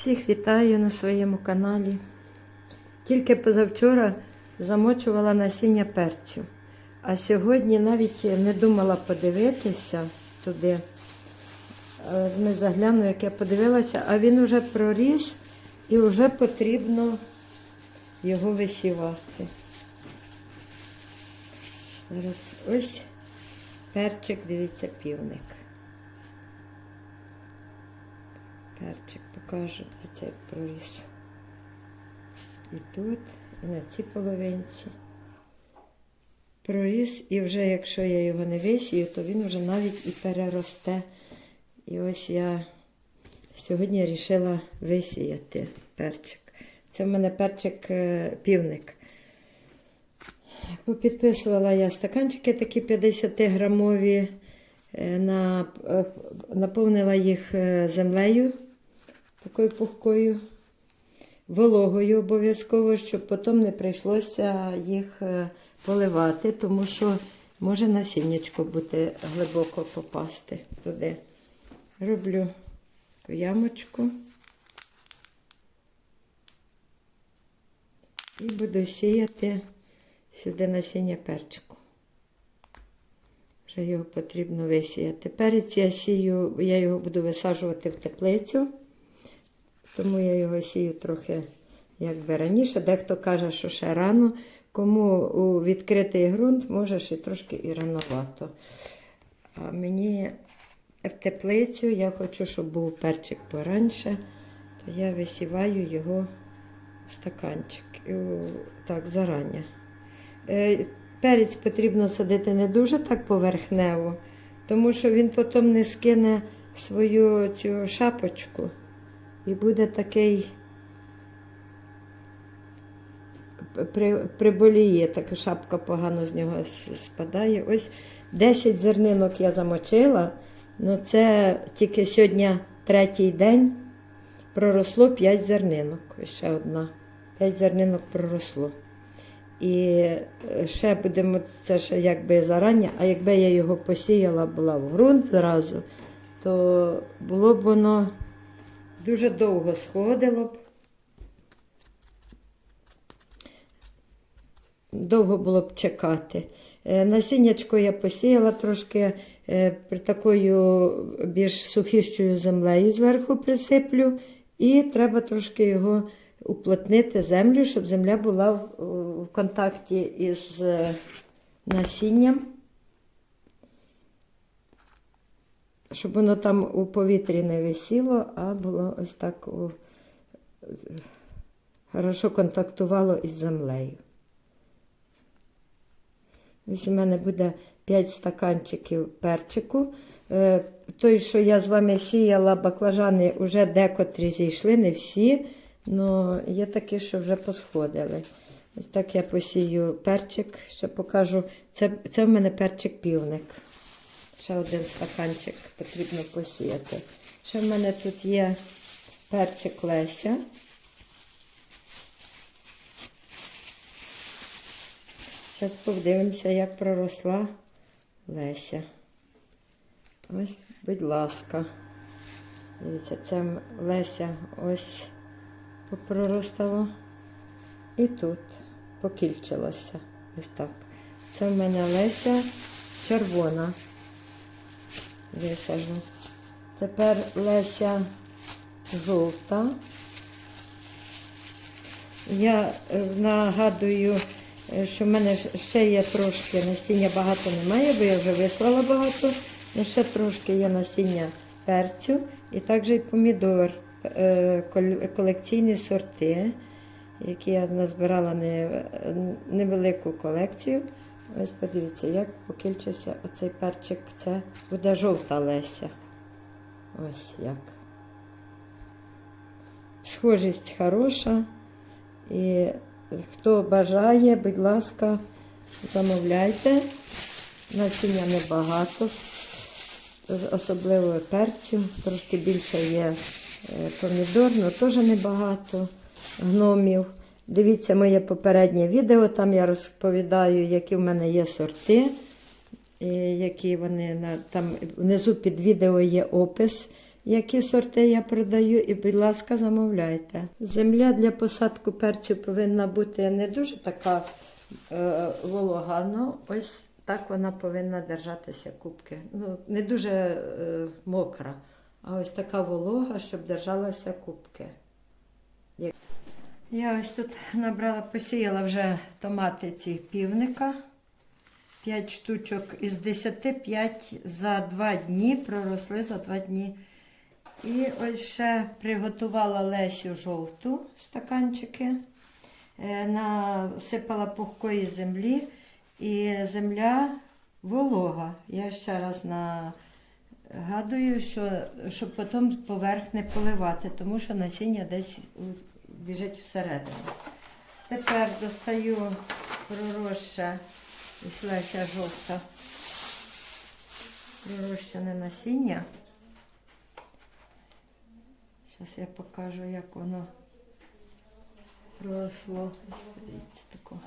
Всіх вітаю на своєму каналі. Тільки позавчора замочувала насіння перцю, а сьогодні навіть не думала подивитися туди. Е, Не загляну, як я подивилася, а він вже проріс і вже потрібно його висівати. Зараз ось перчик, дивіться, півник. Перчик покажу, дивіться, як проріс. І тут, і на цій половинці. Проріс, і вже якщо я його не висію, то він вже навіть і переросте. І ось я сьогодні вирішила висіяти перчик. Це в мене перчик е, півник. Попідписувала я стаканчики такі 50-грамові, е, е, наповнила їх землею такою пухкою, вологою обов'язково, щоб потім не прийшлося їх е, поливати, тому що може насіннячко бути глибоко попасти туди. Роблю таку ямочку. І буду сіяти сюди насіння перчику. Вже його потрібно висіяти. Перець я сію, я його буду висаджувати в теплицю, тому я його сію трохи якби раніше. Дехто каже, що ще рано. Кому у відкритий ґрунт може ще трошки і рановато. А мені в теплицю я хочу, щоб був перчик пораньше, то я висіваю його в стаканчик. Так, зарані. Е, Перець потрібно садити не дуже так поверхнево, тому що він потім не скине свою цю шапочку і буде такий при, приболіє, така шапка погано з нього спадає. Ось 10 зернинок я замочила, ну це тільки сьогодні третій день проросло 5 зернинок. Ще одна. 5 зернинок проросло. І е, ще будемо, це ще якби зарані, а якби я його посіяла була в ґрунт зразу, то було б воно дуже довго сходило б. Довго було б чекати. Е, Насіннячко я посіяла трошки е, при такою більш сухіщою землею зверху присиплю, і треба трошки його уплотнити землю, щоб земля була в, контакті із е, насінням, щоб воно там у повітрі не висіло, а було ось так у, хорошо контактувало із землею. Ось у мене буде 5 стаканчиків перчику. Е, Той, що я з вами сіяла, баклажани вже декотрі зійшли, не всі. але є такі, що вже посходили. Ось так я посію перчик, ще покажу. Це, це в мене перчик півник. Ще один стаканчик потрібно посіяти. Ще в мене тут є перчик Леся. Зараз подивимося, як проросла Леся. Ось, будь ласка. Дивіться, це Леся ось попроростало. І тут покільчилося. Ось так. Це в мене Леся червона. Висажу. Тепер Леся жовта. Я е, нагадую, е, що в мене ще є трошки насіння багато немає, бо я вже вислала багато. Ну, ще трошки є насіння перцю і також і помідор, е, колекційні сорти, які я назбирала невелику колекцію. Ось подивіться, як покільчився оцей перчик. Це буде жовта Леся. Ось як. Схожість хороша. І хто бажає, будь ласка, замовляйте. Насіння небагато, особливо перцю. Трошки більше є е, помідор, але теж небагато гномів. Дивіться моє попереднє відео, там я розповідаю, які в мене є сорти, які вони на, там внизу під відео є опис, які сорти я продаю, і, будь ласка, замовляйте. Земля для посадку перцю повинна бути не дуже така е, волога, ну ось так вона повинна держатися кубки. Ну, не дуже е, мокра, а ось така волога, щоб держалася кубки. Я ось тут набрала, посіяла вже томати ці півника. 5 штучок із 10, 5 за 2 дні проросли за 2 дні. І ось ще приготувала Лесю жовту стаканчики, Е, насипала пухкої землі, і земля волога. Я ще раз нагадую, що, щоб потім поверх не поливати, тому що насіння десь біжить всередину. Тепер достаю проросше ось Леся жовта, пророщене насіння. Зараз я покажу, як воно проросло. Ось подивіться тако.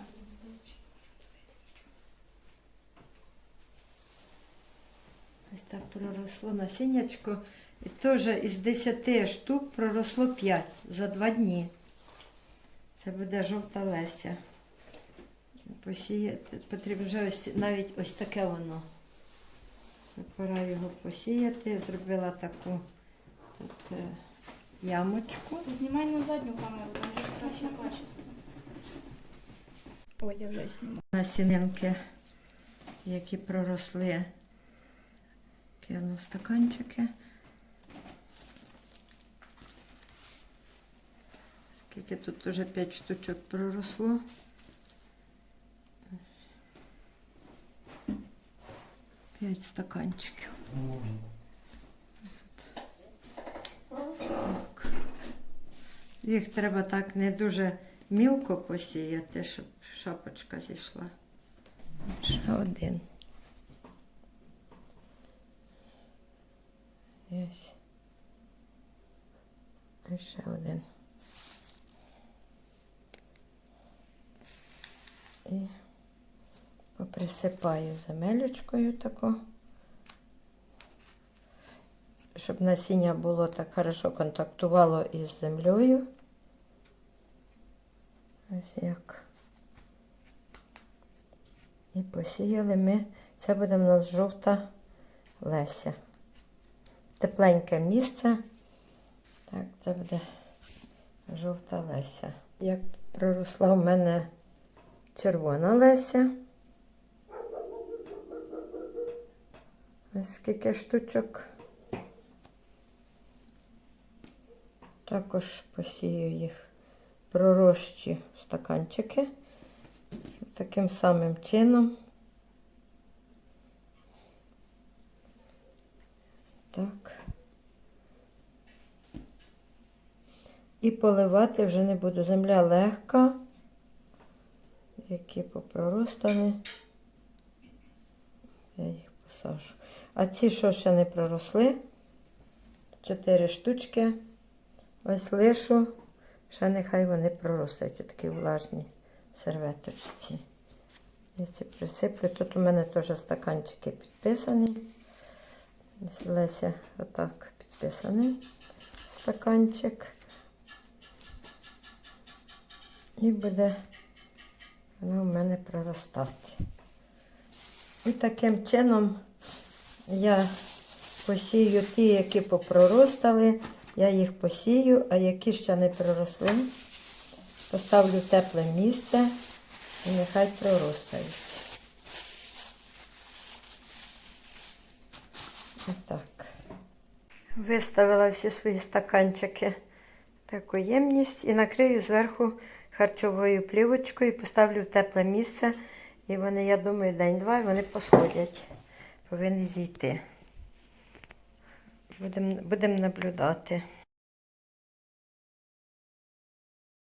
Ось так проросло насіннячко. І теж із 10 штук проросло 5 за 2 дні. Це буде жовта леся. Посіяти потрібно вже ось навіть ось таке воно. Пора його посіяти. Зробила таку тут е, ямочку. Знімай на задню камеру, там вже краще качество. Ой, я вже знімаю. Насінинки, які проросли. Кину в стаканчики. Скільки тут вже 5 штучок проросло. П'ять стаканчиків. Так. Їх треба так не дуже мілко посіяти, щоб шапочка зійшла. Ще один. Ось. Ще один. І поприсипаю земелючкою таку, щоб насіння було так хорошо контактувало із землею. Ось як. І посіяли ми. Це буде в нас жовта леся. Тепленьке місце. Так, це буде жовта леся. Як проросла в мене червона леся. Ось скільки штучок. Також посію їх пророщі в стаканчики. Таким самим чином. Так. І поливати вже не буду. Земля легка, які попроростали. Я їх посажу. А ці, що ще не проросли, чотири штучки. Ось лишу, ще нехай вони проростають у такі влажні серветочці. Я ці присиплю. Тут у мене теж стаканчики підписані. Ось Леся отак підписаний стаканчик. І буде воно у мене проростати. І таким чином я посію ті, які попроростали, я їх посію, а які ще не проросли, поставлю тепле місце і нехай проростають. Отак. Виставила всі свої стаканчики в таку ємність і накрию зверху харчовою плівочкою, поставлю в тепле місце. І вони, я думаю, день-два і вони посходять. Повинні зійти. Будемо будем наблюдати.